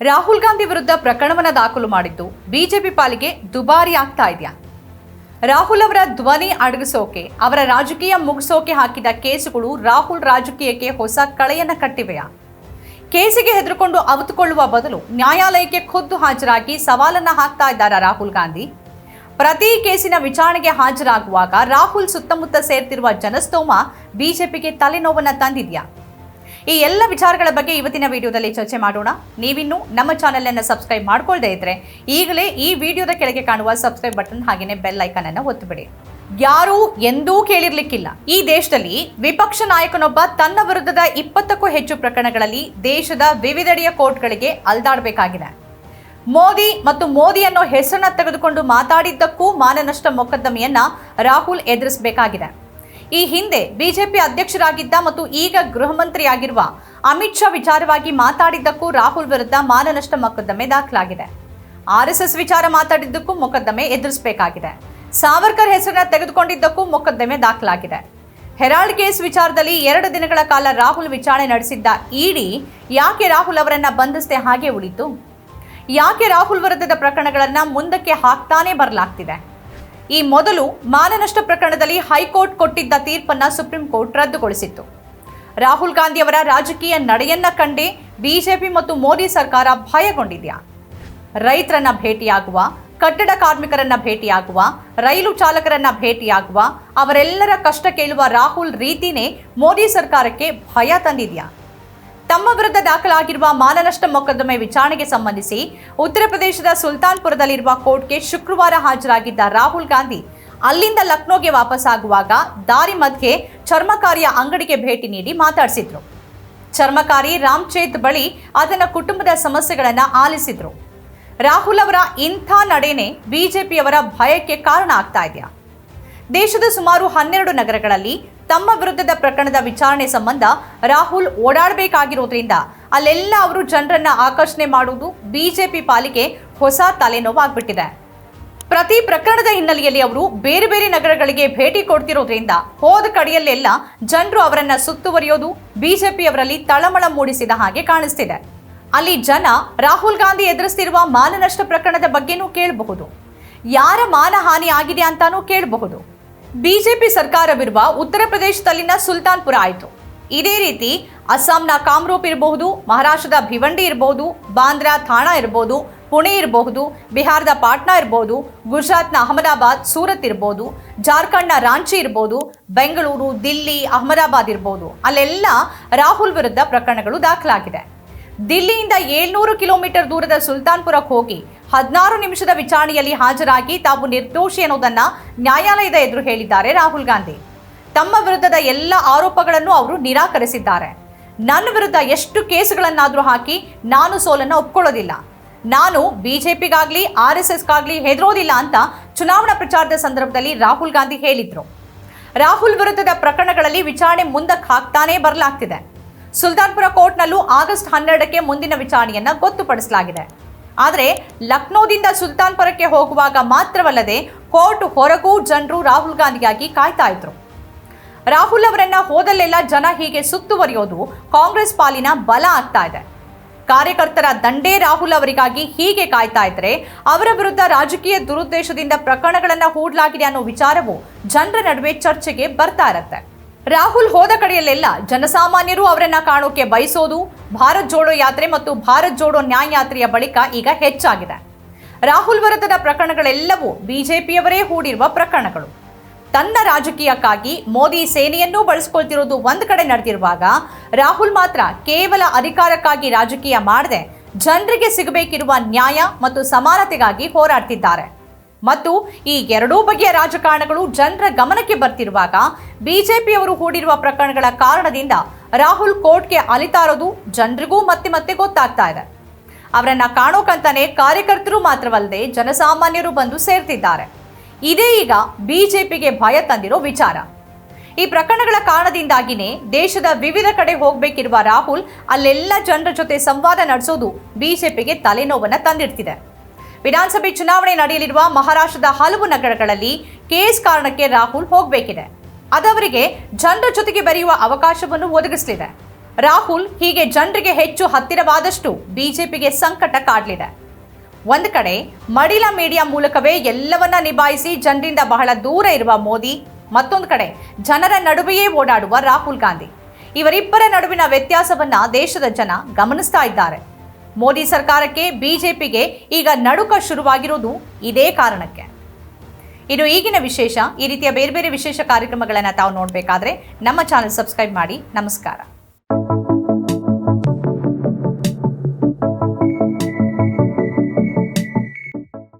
ರಾಹುಲ್ ಗಾಂಧಿ ವಿರುದ್ಧ ಪ್ರಕರಣವನ್ನು ದಾಖಲು ಮಾಡಿದ್ದು ಬಿಜೆಪಿ ಪಾಲಿಗೆ ದುಬಾರಿ ಆಗ್ತಾ ಇದೆಯಾ? ರಾಹುಲ್ ಅವರ ಧ್ವನಿ ಅಡಗಿಸೋಕೆ, ಅವರ ರಾಜಕೀಯ ಮುಗಿಸೋಕೆ ಹಾಕಿದ ಕೇಸುಗಳು ರಾಹುಲ್ ರಾಜಕೀಯಕ್ಕೆ ಹೊಸ ಕಳೆಯನ್ನ ಕಟ್ಟಿವೆಯಾ? ಕೇಸಿಗೆ ಹೆದರುಕೊಂಡು ಅವತುಕೊಳ್ಳುವ ಬದಲು ನ್ಯಾಯಾಲಯಕ್ಕೆ ಖುದ್ದು ಹಾಜರಾಗಿ ಸವಾಲನ್ನ ಹಾಕ್ತಾ ಇದ್ದಾರಾ ರಾಹುಲ್ ಗಾಂಧಿ? ಪ್ರತಿ ಕೇಸಿನ ವಿಚಾರಣೆಗೆ ಹಾಜರಾಗುವಾಗ ರಾಹುಲ್ ಸುತ್ತಮುತ್ತ ಸೇರ್ತಿರುವ ಜನಸ್ತೋಮ ಬಿಜೆಪಿಗೆ ತಲೆನೋವನ್ನ ತಂದಿದ್ಯಾ? ಈ ಎಲ್ಲ ವಿಚಾರಗಳ ಬಗ್ಗೆ ಇವತ್ತಿನ ವಿಡಿಯೋದಲ್ಲಿ ಚರ್ಚೆ ಮಾಡೋಣ. ನೀವಿನ್ನೂ ನಮ್ಮ ಚಾನೆಲ್ ಅನ್ನು ಸಬ್ಸ್ಕ್ರೈಬ್ ಮಾಡ್ಕೊಳ್ಳದೆ ಇದ್ರೆ ಈಗಲೇ ಈ ವಿಡಿಯೋದ ಕೆಳಗೆ ಕಾಣುವ ಸಬ್ಸ್ಕ್ರೈಬ್ ಬಟನ್ ಹಾಗೇನೆ ಬೆಲ್ ಐಕನ್ ಅನ್ನು ಒತ್ತುಬಿಡಿ. ಯಾರೂ ಎಂದೂ ಕೇಳಿರ್ಲಿಕ್ಕಿಲ್ಲ. ಈ ದೇಶದಲ್ಲಿ ವಿಪಕ್ಷ ನಾಯಕನೊಬ್ಬ ತನ್ನ ವಿರುದ್ಧದ ಇಪ್ಪತ್ತಕ್ಕೂ ಹೆಚ್ಚು ಪ್ರಕರಣಗಳಲ್ಲಿ ದೇಶದ ವಿವಿಧೆಡೆಯ ಕೋರ್ಟ್ಗಳಿಗೆ ಅಲ್ದಾಡಬೇಕಾಗಿದೆ. ಮೋದಿ ಮತ್ತು ಮೋದಿ ಅನ್ನೋ ಹೆಸರನ್ನ ತೆಗೆದುಕೊಂಡು ಮಾತಾಡಿದ್ದಕ್ಕೂ ಮಾನನಷ್ಟ ಮೊಕದ್ದಮೆಯನ್ನ ರಾಹುಲ್ ಎದುರಿಸಬೇಕಾಗಿದೆ. ಈ ಹಿಂದೆ ಬಿಜೆಪಿ ಅಧ್ಯಕ್ಷರಾಗಿದ್ದ ಮತ್ತು ಈಗ ಗೃಹ ಮಂತ್ರಿಯಾಗಿರುವ ಅಮಿತ್ ಶಾ ವಿಚಾರವಾಗಿ ಮಾತಾಡಿದ್ದಕ್ಕೂ ರಾಹುಲ್ ವಿರುದ್ಧ ಮಾನನಷ್ಟ ಮೊಕದ್ದಮೆ ದಾಖಲಾಗಿದೆ. ಆರ್ಎಸ್ಎಸ್ ವಿಚಾರ ಮಾತಾಡಿದ್ದಕ್ಕೂ ಮೊಕದ್ದಮೆ ಎದುರಿಸಬೇಕಾಗಿದೆ. ಸಾವರ್ಕರ್ ಹೆಸರನ್ನ ತೆಗೆದುಕೊಂಡಿದ್ದಕ್ಕೂ ಮೊಕದ್ದಮೆ ದಾಖಲಾಗಿದೆ. ಹೆರಾಲ್ಡ್ ಕೇಸ್ ವಿಚಾರದಲ್ಲಿ ಎರಡು ದಿನಗಳ ಕಾಲ ರಾಹುಲ್ ವಿಚಾರಣೆ ನಡೆಸಿದ್ದ ಇಡಿ ಯಾಕೆ ರಾಹುಲ್ ಅವರನ್ನ ಬಂಧಿಸದೆ ಹಾಗೆ ಉಳಿತು? ಯಾಕೆ ರಾಹುಲ್ ವಿರುದ್ಧದ ಪ್ರಕರಣಗಳನ್ನು ಮುಂದಕ್ಕೆ ಹಾಕ್ತಾನೆ ಬರಲಾಗ್ತಿದೆ? ಈ ಮೊದಲು ಮಾನನಷ್ಟ ಪ್ರಕರಣದಲ್ಲಿ ಹೈಕೋರ್ಟ್ ಕೊಟ್ಟಿದ್ದ ತೀರ್ಪನ್ನ ಸುಪ್ರೀಂ ಕೋರ್ಟ್ ರದ್ದುಗೊಳಿಸಿತ್ತು. ರಾಹುಲ್ ಗಾಂಧಿ ಅವರ ರಾಜಕೀಯ ನಡೆಯನ್ನ ಕಂಡೇ ಬಿಜೆಪಿ ಮತ್ತು ಮೋದಿ ಸರ್ಕಾರ ಭಯಗೊಂಡಿದೆಯಾ? ರೈತರನ್ನ ಭೇಟಿಯಾಗುವ, ಕಟ್ಟಡ ಕಾರ್ಮಿಕರನ್ನ ಭೇಟಿಯಾಗುವ, ರೈಲು ಚಾಲಕರನ್ನ ಭೇಟಿಯಾಗುವ, ಅವರೆಲ್ಲರ ಕಷ್ಟ ಕೇಳುವ ರಾಹುಲ್ ರೀತಿನೇ ಮೋದಿ ಸರ್ಕಾರಕ್ಕೆ ಭಯ ತಂದಿದೆಯಾ? ತಮ್ಮ ವಿರುದ್ಧ ದಾಖಲಾಗಿರುವ ಮಾನನಷ್ಟ ಮೊಕದ್ದಮೆ ವಿಚಾರಣೆಗೆ ಸಂಬಂಧಿಸಿ ಉತ್ತರ ಪ್ರದೇಶದ ಸುಲ್ತಾನ್ಪುರದಲ್ಲಿರುವ ಕೋರ್ಟ್ಗೆ ಶುಕ್ರವಾರ ಹಾಜರಾಗಿದ್ದ ರಾಹುಲ್ ಗಾಂಧಿ ಅಲ್ಲಿಂದ ಲಕ್ನೋಗೆ ವಾಪಸ್ಸಾಗುವಾಗ ದಾರಿ ಮಧ್ಯೆ ಚರ್ಮಕಾರಿಯ ಅಂಗಡಿಗೆ ಭೇಟಿ ನೀಡಿ ಮಾತಾಡಿಸಿದ್ರು. ಚರ್ಮಕಾರಿ ರಾಮ್ಚೇತ್ ಬಳಿ ಅದನ್ನ ಕುಟುಂಬದ ಸಮಸ್ಯೆಗಳನ್ನು ಆಲಿಸಿದ್ರು. ರಾಹುಲ್ ಅವರ ಇಂಥ ನಡೆನೆ ಬಿಜೆಪಿಯವರ ಭಯಕ್ಕೆ ಕಾರಣ ಆಗ್ತಾ ಇದೆಯಾ? ದೇಶದ ಸುಮಾರು ಹನ್ನೆರಡು ನಗರಗಳಲ್ಲಿ ತಮ್ಮ ವಿರುದ್ಧದ ಪ್ರಕರಣದ ವಿಚಾರಣೆ ಸಂಬಂಧ ರಾಹುಲ್ ಓಡಾಡಬೇಕಾಗಿರೋದ್ರಿಂದ ಅಲ್ಲೆಲ್ಲ ಅವರು ಜನರನ್ನ ಆಕರ್ಷಣೆ ಮಾಡುವುದು ಬಿಜೆಪಿ ಪಾಲಿಗೆ ಹೊಸ ತಲೆನೋವಾಗ್ಬಿಟ್ಟಿದೆ. ಪ್ರತಿ ಪ್ರಕರಣದ ಹಿನ್ನೆಲೆಯಲ್ಲಿ ಅವರು ಬೇರೆ ಬೇರೆ ನಗರಗಳಿಗೆ ಭೇಟಿ ಕೊಡ್ತಿರೋದ್ರಿಂದ ಹೋದ ಕಡೆಯಲ್ಲೆಲ್ಲ ಜನರು ಅವರನ್ನ ಸುತ್ತುವರಿಯೋದು ಬಿಜೆಪಿಯವರಲ್ಲಿ ತಳಮಳ ಮೂಡಿಸಿದ ಹಾಗೆ ಕಾಣಿಸ್ತಿದೆ. ಅಲ್ಲಿ ಜನ ರಾಹುಲ್ ಗಾಂಧಿ ಎದುರಿಸ್ತಿರುವ ಮಾನನಷ್ಟ ಪ್ರಕರಣದ ಬಗ್ಗೆನೂ ಕೇಳಬಹುದು. ಯಾರ ಮಾನಹಾನಿ ಆಗಿದೆ ಅಂತಾನೂ ಕೇಳಬಹುದು. ಬಿಜೆಪಿ ಸರ್ಕಾರವಿರುವ ಉತ್ತರ ಪ್ರದೇಶದಲ್ಲಿನ ಸುಲ್ತಾನ್ಪುರ ಆಯಿತು. ಇದೇ ರೀತಿ ಅಸ್ಸಾಂನ ಕಾಮ್ರೂಪ್ ಇರಬಹುದು, ಮಹಾರಾಷ್ಟ್ರದ ಭಿವಂಡಿ ಇರಬಹುದು, ಬಾಂದ್ರಾ ಥಾಣಾ ಇರಬಹುದು, ಪುಣೆ ಇರಬಹುದು, ಬಿಹಾರದ ಪಾಟ್ನಾ ಇರಬಹುದು, ಗುಜರಾತ್ನ ಅಹಮದಾಬಾದ್, ಸೂರತ್ ಇರಬಹುದು, ಜಾರ್ಖಂಡ್ನ ರಾಂಚಿ ಇರಬಹುದು, ಬೆಂಗಳೂರು, ದಿಲ್ಲಿ, ಅಹಮದಾಬಾದ್ ಇರಬಹುದು. ಅಲ್ಲೆಲ್ಲ ರಾಹುಲ್ ವಿರುದ್ಧ ಪ್ರಕರಣಗಳು ದಾಖಲಾಗಿದೆ. ದಿಲ್ಲಿಯಿಂದ ಏಳ್ನೂರು ಕಿಲೋಮೀಟರ್ ದೂರದ ಸುಲ್ತಾನ್ಪುರಕ್ಕೆ ಹೋಗಿ ಹದಿನಾರು ನಿಮಿಷದ ವಿಚಾರಣೆಯಲ್ಲಿ ಹಾಜರಾಗಿ ತಾವು ನಿರ್ದೋಷಿ ಅನ್ನೋದನ್ನ ನ್ಯಾಯಾಲಯದ ಎದುರು ಹೇಳಿದ್ದಾರೆ ರಾಹುಲ್ ಗಾಂಧಿ. ತಮ್ಮ ವಿರುದ್ಧದ ಎಲ್ಲ ಆರೋಪಗಳನ್ನು ಅವರು ನಿರಾಕರಿಸಿದ್ದಾರೆ. ನನ್ನ ವಿರುದ್ಧ ಎಷ್ಟು ಕೇಸುಗಳನ್ನಾದರೂ ಹಾಕಿ ನಾನು ಸೋಲನ್ನು ಒಪ್ಕೊಳ್ಳೋದಿಲ್ಲ. ನಾನು ಬಿಜೆಪಿಗಾಗ್ಲಿ, ಆರ್ ಎಸ್ ಎಸ್ಗಾಗಲಿ ಹೆದರೋದಿಲ್ಲ ಅಂತ ಚುನಾವಣಾ ಪ್ರಚಾರದ ಸಂದರ್ಭದಲ್ಲಿ ರಾಹುಲ್ ಗಾಂಧಿ ಹೇಳಿದ್ರು. ರಾಹುಲ್ ವಿರುದ್ಧದ ಪ್ರಕರಣಗಳಲ್ಲಿ ವಿಚಾರಣೆ ಮುಂದಕ್ಕೆ ಹಾಕ್ತಾನೇ ಬರಲಾಗ್ತಿದೆ. ಸುಲ್ತಾನ್ಪುರ ಕೋರ್ಟ್ನಲ್ಲೂ ಆಗಸ್ಟ್ ಹನ್ನೆರಡಕ್ಕೆ ಮುಂದಿನ ವಿಚಾರಣೆಯನ್ನ ಗೊತ್ತುಪಡಿಸಲಾಗಿದೆ. ಆದರೆ ಲಕ್ನೋದಿಂದ ಸುಲ್ತಾನ್ಪುರಕ್ಕೆ ಹೋಗುವಾಗ ಮಾತ್ರವಲ್ಲದೆ ಕೋರ್ಟ್ ಹೊರಗೂ ಜನರು ರಾಹುಲ್ ಗಾಂಧಿಗಾಗಿ ಕಾಯ್ತಾ ಇದ್ರು. ರಾಹುಲ್ ಅವರನ್ನ ಹೋದಲ್ಲೆಲ್ಲ ಜನ ಹೀಗೆ ಸುತ್ತುವರಿಯೋದು ಕಾಂಗ್ರೆಸ್ ಪಾಲಿನ ಬಲ ಆಗ್ತಾ ಇದೆ. ಕಾರ್ಯಕರ್ತರ ದಂಡೇ ರಾಹುಲ್ ಅವರಿಗಾಗಿ ಹೀಗೆ ಕಾಯ್ತಾ ಇದ್ರೆ ಅವರ ವಿರುದ್ಧ ರಾಜಕೀಯ ದುರುದ್ದೇಶದಿಂದ ಪ್ರಕರಣಗಳನ್ನು ಹೂಡಲಾಗಿದೆ ಅನ್ನೋ ವಿಚಾರವು ಜನರ ನಡುವೆ ಚರ್ಚೆಗೆ ಬರ್ತಾ ಇರತ್ತೆ. ರಾಹುಲ್ ಹೋದ ಕಡೆಯಲ್ಲೆಲ್ಲ ಜನಸಾಮಾನ್ಯರು ಅವರನ್ನ ಕಾಣೋಕೆ ಬಯಸೋದು, ಭಾರತ್ ಜೋಡೋ ಯಾತ್ರೆ ಮತ್ತು ಭಾರತ್ ಜೋಡೋ ನ್ಯಾಯ ಯಾತ್ರೆಯ ಬಳಿಕ ಈಗ ಹೆಚ್ಚಾಗಿದೆ. ರಾಹುಲ್ ವಿರುದ್ಧದ ಪ್ರಕರಣಗಳೆಲ್ಲವೂ ಬಿಜೆಪಿಯವರೇ ಹೂಡಿರುವ ಪ್ರಕರಣಗಳು. ತನ್ನ ರಾಜಕೀಯಕ್ಕಾಗಿ ಮೋದಿ ಸೇನೆಯನ್ನೂ ಬಳಸ್ಕೊಳ್ತಿರೋದು ಒಂದ್ ಕಡೆ ನಡೆದಿರುವಾಗ ರಾಹುಲ್ ಮಾತ್ರ ಕೇವಲ ಅಧಿಕಾರಕ್ಕಾಗಿ ರಾಜಕೀಯ ಮಾಡದೆ ಜನರಿಗೆ ಸಿಗಬೇಕಿರುವ ನ್ಯಾಯ ಮತ್ತು ಸಮಾನತೆಗಾಗಿ ಹೋರಾಡ್ತಿದ್ದಾರೆ. ಮತ್ತು ಈ ಎರಡೂ ಬಗೆಯ ರಾಜಕಾರಣಗಳು ಜನರ ಗಮನಕ್ಕೆ ಬರ್ತಿರುವಾಗ ಬಿಜೆಪಿಯವರು ಹೂಡಿರುವ ಪ್ರಕರಣಗಳ ಕಾರಣದಿಂದ ರಾಹುಲ್ ಕೋರ್ಟ್ಗೆ ಅಲಿತಾರೋದು ಜನರಿಗೂ ಮತ್ತೆ ಮತ್ತೆ ಗೊತ್ತಾಗ್ತಾ ಇದೆ. ಅವರನ್ನ ಕಾಣೋಕಂತಾನೆ ಕಾರ್ಯಕರ್ತರು ಮಾತ್ರವಲ್ಲದೆ ಜನಸಾಮಾನ್ಯರು ಬಂದು ಸೇರ್ತಿದ್ದಾರೆ. ಇದೇ ಈಗ ಬಿಜೆಪಿಗೆ ಭಯ ತಂದಿರೋ ವಿಚಾರ. ಈ ಪ್ರಕರಣಗಳ ಕಾರಣದಿಂದಾಗಿನೇ ದೇಶದ ವಿವಿಧ ಕಡೆ ಹೋಗಬೇಕಿರುವ ರಾಹುಲ್ ಅಲ್ಲೆಲ್ಲ ಜನರ ಜೊತೆ ಸಂವಾದ ನಡೆಸೋದು ಬಿಜೆಪಿಗೆ ತಲೆನೋವನ್ನು ತಂದಿಡ್ತಿದೆ. ವಿಧಾನಸಭೆ ಚುನಾವಣೆ ನಡೆಯಲಿರುವ ಮಹಾರಾಷ್ಟ್ರದ ಹಲವು ನಗರಗಳಲ್ಲಿ ಕೇಸ್ ಕಾರಣಕ್ಕೆ ರಾಹುಲ್ ಹೋಗಬೇಕಿದೆ. ಅದವರಿಗೆ ಜನರ ಜೊತೆಗೆ ಬೆರೆಯುವ ಅವಕಾಶವನ್ನು ಒದಗಿಸಲಿದೆ. ರಾಹುಲ್ ಹೀಗೆ ಜನರಿಗೆ ಹೆಚ್ಚು ಹತ್ತಿರವಾದಷ್ಟು ಬಿಜೆಪಿಗೆ ಸಂಕಟ ಕಾಡಲಿದೆ. ಒಂದು ಕಡೆ ಮಡಿಲ ಮೀಡಿಯಾ ಮೂಲಕವೇ ಎಲ್ಲವನ್ನ ನಿಭಾಯಿಸಿ ಜನರಿಂದ ಬಹಳ ದೂರ ಇರುವ ಮೋದಿ, ಮತ್ತೊಂದು ಕಡೆ ಜನರ ನಡುವೆಯೇ ಓಡಾಡುವ ರಾಹುಲ್ ಗಾಂಧಿ. ಇವರಿಬ್ಬರ ನಡುವಿನ ವ್ಯತ್ಯಾಸವನ್ನ ದೇಶದ ಜನ ಗಮನಿಸ್ತಾ ಇದ್ದಾರೆ. ಮೋದಿ ಸರ್ಕಾರಕ್ಕೆ, ಬಿಜೆಪಿಗೆ ಈಗ ನಡುಕ ಶುರುವಾಗಿರೋದು ಇದೇ ಕಾರಣಕ್ಕೆ. ಇದು ಈಗಿನ ವಿಶೇಷ, ಈ ರೀತಿಯ ಬೇರೆ ಬೇರೆ ವಿಶೇಷ ಕಾರ್ಯಕ್ರಮಗಳನ್ನು ತಾವು ನೋಡಬೇಕಾದ್ರೆ ನಮ್ಮ ಚಾನೆಲ್ ಸಬ್ಸ್ಕ್ರೈಬ್ ಮಾಡಿ. ನಮಸ್ಕಾರ.